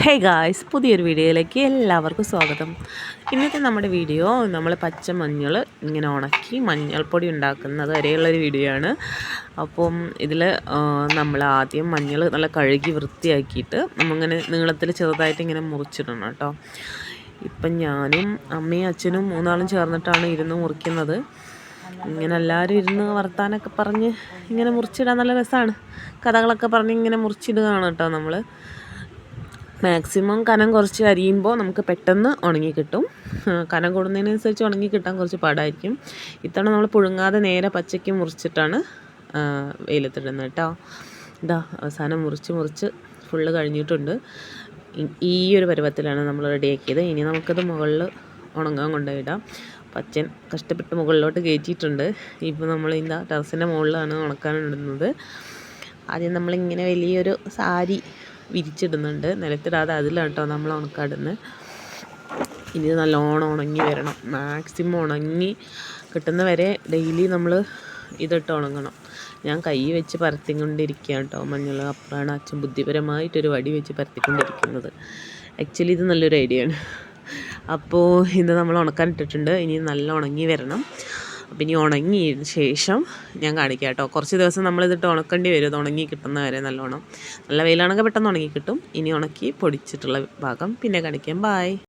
Hey guys പുതിയൊരു വീഡിയോയിലേക്ക് എല്ലാവർക്കും സ്വാഗതം. ഇന്നത്തെ നമ്മുടെ വീഡിയോ നമ്മൾ പച്ച മഞ്ഞൾ ഇങ്ങനെ ഉണക്കി മഞ്ഞൾപ്പൊടി ഉണ്ടാക്കുന്നത് വരെയുള്ളൊരു വീഡിയോ ആണ്. അപ്പം ഇതിൽ നമ്മൾ ആദ്യം മഞ്ഞൾ നല്ല കഴുകി വൃത്തിയാക്കിയിട്ട് നമ്മളിങ്ങനെ നീളത്തിൽ ചെറുതായിട്ട് ഇങ്ങനെ മുറിച്ചിടണം കേട്ടോ. ഇപ്പം ഞാനും അമ്മയും അച്ഛനും മൂന്നാളും ചേർന്നിട്ടാണ് ഇരുന്ന് മുറിക്കുന്നത്. ഇങ്ങനെ എല്ലാവരും ഇരുന്ന് വർത്താനൊക്കെ പറഞ്ഞ് ഇങ്ങനെ മുറിച്ചിടാൻ നല്ല രസമാണ്. കഥകളൊക്കെ പറഞ്ഞ് ഇങ്ങനെ മുറിച്ചിടുകയാണ് കേട്ടോ നമ്മൾ. മാക്സിമം കനം കുറച്ച് അരിയുമ്പോൾ നമുക്ക് പെട്ടെന്ന് ഉണങ്ങി കിട്ടും. കനം കൂടുന്നതിനനുസരിച്ച് ഉണങ്ങി കിട്ടാൻ കുറച്ച് പാടായിരിക്കും. ഇത്തവണ നമ്മൾ പുഴുങ്ങാതെ നേരെ പച്ചയ്ക്ക് മുറിച്ചിട്ടാണ് വെയിലത്തിടുന്നത് കേട്ടോ. ഇതാ അവസാനം മുറിച്ച് മുറിച്ച് ഫുള്ള് കഴിഞ്ഞിട്ടുണ്ട്. ഈ ഒരു പരുവത്തിലാണ് നമ്മൾ റെഡിയാക്കിയത് ഇനി നമുക്കത് മുകളിൽ ഉണങ്ങാൻ കൊണ്ടുപോയിടാം. പച്ചൻ കഷ്ടപ്പെട്ട് മുകളിലോട്ട് കയറ്റിയിട്ടുണ്ട്. ഇപ്പോൾ നമ്മൾ ഇതാ ടെറസിന്റെ മുകളിലാണ് ഉണക്കാനിടുന്നത്. ആദ്യം നമ്മളിങ്ങനെ വലിയൊരു സാരി വിരിച്ചിടുന്നുണ്ട്. നിലത്തിടാതെ അതിലാണ് കേട്ടോ നമ്മൾ ഉണക്കാടുന്നത് ഇനി നല്ലോണം ഉണങ്ങി വരണം. മാക്സിമം ഉണങ്ങി കിട്ടുന്ന വരെ ഡെയിലി നമ്മൾ ഇതിട്ട് ഉണങ്ങണം. ഞാൻ കൈ വെച്ച് പരത്തിക്കൊണ്ടിരിക്കുക കേട്ടോ മഞ്ഞൾ അപ്പുറമാണ് അച്ഛൻ ബുദ്ധിപരമായിട്ടൊരു വടി വെച്ച് പരത്തിക്കൊണ്ടിരിക്കുന്നത്. ആക്ച്വലി ഇത് നല്ലൊരു ഐഡിയ ആണ്. അപ്പോൾ ഇത് നമ്മൾ ഉണക്കാൻ ഇട്ടിട്ടുണ്ട്. ഇനി നല്ല ഉണങ്ങി വരണം. അപ്പം ഇനി ഉണങ്ങിയതിന് ശേഷം ഞാൻ കാണിക്കാം കേട്ടോ. കുറച്ച് ദിവസം നമ്മളിതിട്ട് ഉണക്കേണ്ടി വരും. ഇത് ഉണങ്ങി കിട്ടുന്ന വരെ നല്ലോണം. നല്ല വെയിലാണെങ്കിൽ പെട്ടെന്ന് ഉണങ്ങി കിട്ടും. ഇനി ഉണക്കി പൊടിച്ചിട്ടുള്ള ഭാഗം പിന്നെ കാണിക്കാം. ബായ്